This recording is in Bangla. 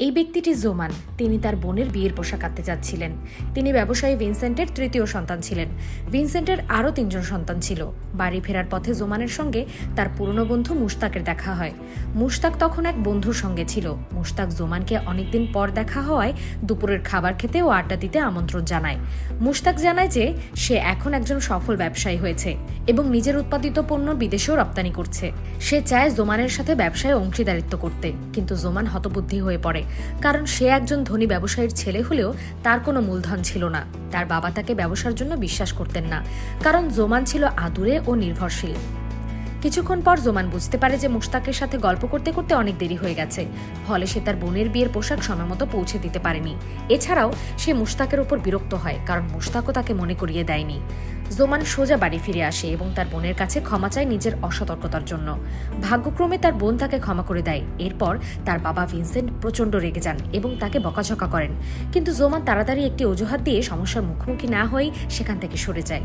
এই ব্যক্তিটি জোমান। তিনি তার বোনের বিয়ের পোশাক আনতে যাচ্ছিলেন। তিনি ব্যবসায়ী ভিনসেন্টের তৃতীয় সন্তান ছিলেন। ভিনসেন্টের আরও তিনজন সন্তান ছিল। বাড়ি ফেরার পথে জোমানের সঙ্গে তার পুরনো বন্ধু মুশতাকের দেখা হয়। মুশতাক তখন এক বন্ধুর সঙ্গে ছিল। মুশতাক জোমানকে অনেকদিন পর দেখা হওয়ায় দুপুরের খাবার খেতে ও আড্ডা দিতে আমন্ত্রণ জানায়। মুশতাক জানায় যে সে এখন একজন সফল ব্যবসায়ী হয়েছে এবং নিজের উৎপাদিত পণ্য বিদেশেও রপ্তানি করছে। সে চায় জোমানের সাথে ব্যবসায় অংশীদারিত্ব করতে। কিন্তু জোমান হতবুদ্ধি হয়ে পড়ে। কারণ সে একজন ধনী ব্যবসায়ীর ছেলে হলেও তার কোনো মূলধন ছিল না। তার বাবা তাকে ব্যবসার জন্য বিশ্বাস করতেন না। কারণ জোমান ছিল আদুরে ও নির্ভরশীল। কিছুক্ষণ পর জোমান বুঝতে পারে যে মুশতাকের সাথে গল্প করতে করতে অনেক দেরি হয়ে গেছে। ফলে সে তার বোনের বিয়ের পোশাক সময়মতো পৌঁছে দিতে পারেনি। এছাড়াও সে মুশতাকের উপর বিরক্ত হয়, কারণ মুশতাকও তাকে মনে করিয়ে দেয়নি। জোমান সোজা বাড়ি ফিরে আসে এবং তার বোনের কাছে ক্ষমা চায় নিজের অসতর্কতার জন্য। ভাগ্যক্রমে তার বোন তাকে ক্ষমা করে দেয়। এরপর তার বাবা ভিনসেন্ট প্রচণ্ড রেগে যান এবং তাকে বকাঝকা করেন। কিন্তু জোমান তাড়াতাড়ি একটি অজুহাত দিয়ে সমস্যার মুখোমুখি না হয়েই সেখান থেকে সরে যায়।